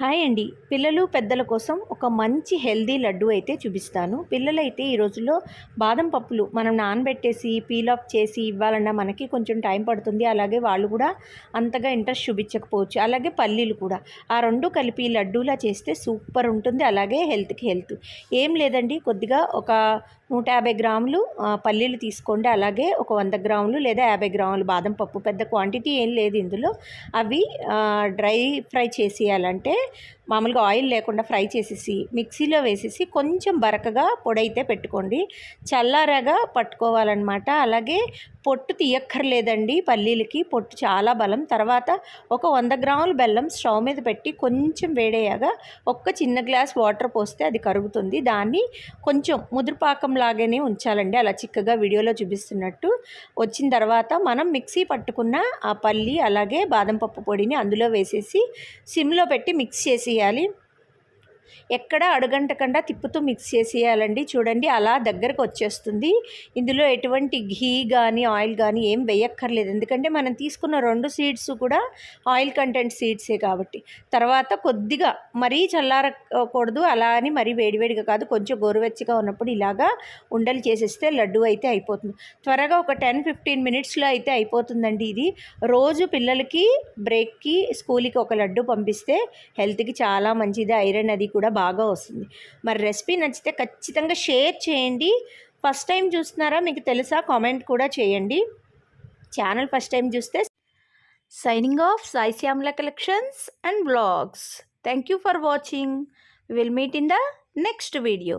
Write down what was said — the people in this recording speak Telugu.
హాయ్ అండి. పిల్లలు పెద్దల కోసం ఒక మంచి హెల్దీ లడ్డు అయితే చూపిస్తాను. పిల్లలైతే ఈ రోజుల్లో బాదం పప్పులు మనం నానబెట్టేసి పీల్ ఆఫ్ చేసి ఇవ్వాలన్నా మనకి కొంచెం టైం పడుతుంది. అలాగే వాళ్ళు కూడా అంతగా ఇంట్రెస్ట్ చూపించకపోవచ్చు. అలాగే పల్లీలు కూడా. ఆ రెండు కలిపి లడ్డూలా చేస్తే సూపర్ ఉంటుంది. అలాగే హెల్త్కి హెల్త్. ఏం లేదండి. కొద్దిగా ఒక నూట యాభై గ్రాములు పల్లీలు తీసుకోండి. అలాగే ఒక వంద గ్రాములు లేదా యాభై గ్రాములు బాదం పప్పు. పెద్ద క్వాంటిటీ ఏం లేదు ఇందులో. అవి డ్రై ఫ్రై చేసేయాలంటే మామూలుగా ఆయిల్ లేకుండా ఫ్రై చేసేసి మిక్సీలో వేసేసి కొంచెం బరకగా పొడైతే పెట్టుకోండి. చల్లారగా పట్టుకోవాలన్నమాట. అలాగే పొట్టు తీయక్కర్లేదండి పల్లీలకి. పొట్టు చాలా బలం. తర్వాత ఒక వంద గ్రాముల బెల్లం స్టవ్ మీద పెట్టి కొంచెం వేడయ్యాగా ఒక్క చిన్న గ్లాస్ వాటర్ పోస్తే అది కరుగుతుంది. దాన్ని కొంచెం ముదురుపాకం లాగానే ఉంచాలండి. అలా చిక్కగా వీడియోలో చూపిస్తున్నట్టు. వచ్చిన తర్వాత మనం మిక్సీ పట్టుకున్న ఆ పల్లి అలాగే బాదం పప్పు పొడిని అందులో వేసేసి సిమ్లో పెట్టి మిక్స్ చేసేయాలి. ఎక్కడ అడుగంటకుండా తిప్పుతూ మిక్స్ చేసేయాలండి. చూడండి అలా దగ్గరకు వచ్చేస్తుంది. ఇందులో ఎటువంటి ఘీ కానీ ఆయిల్ కానీ ఏం వేయక్కర్లేదు. ఎందుకంటే మనం తీసుకున్న రెండు సీడ్స్ కూడా ఆయిల్ కంటెంట్ సీడ్సే కాబట్టి. తర్వాత కొద్దిగా మరీ చల్లారకూడదు. అలా అని మరీ వేడివేడిగా కాదు. కొంచెం గోరువెచ్చగా ఉన్నప్పుడు ఇలాగా ఉండలు చేసేస్తే లడ్డు అయితే అయిపోతుంది. త్వరగా ఒక టెన్ ఫిఫ్టీన్ మినిట్స్లో అయితే అయిపోతుందండి ఇది. రోజు పిల్లలకి బ్రేక్కి స్కూల్కి ఒక లడ్డు పంపిస్తే హెల్త్కి చాలా మంచిది. ఐరన్ అది కూడా కూడా బాగా వస్తుంది. మరి రెసిపీ నచ్చితే ఖచ్చితంగా షేర్ చేయండి. ఫస్ట్ టైం చూస్తున్నారా? మీకు తెలుసా? కామెంట్ కూడా చేయండి. ఛానల్ ఫస్ట్ టైం చూస్తే signing off Sai Shyamala collections and blogs thank you for watching will meet in the next video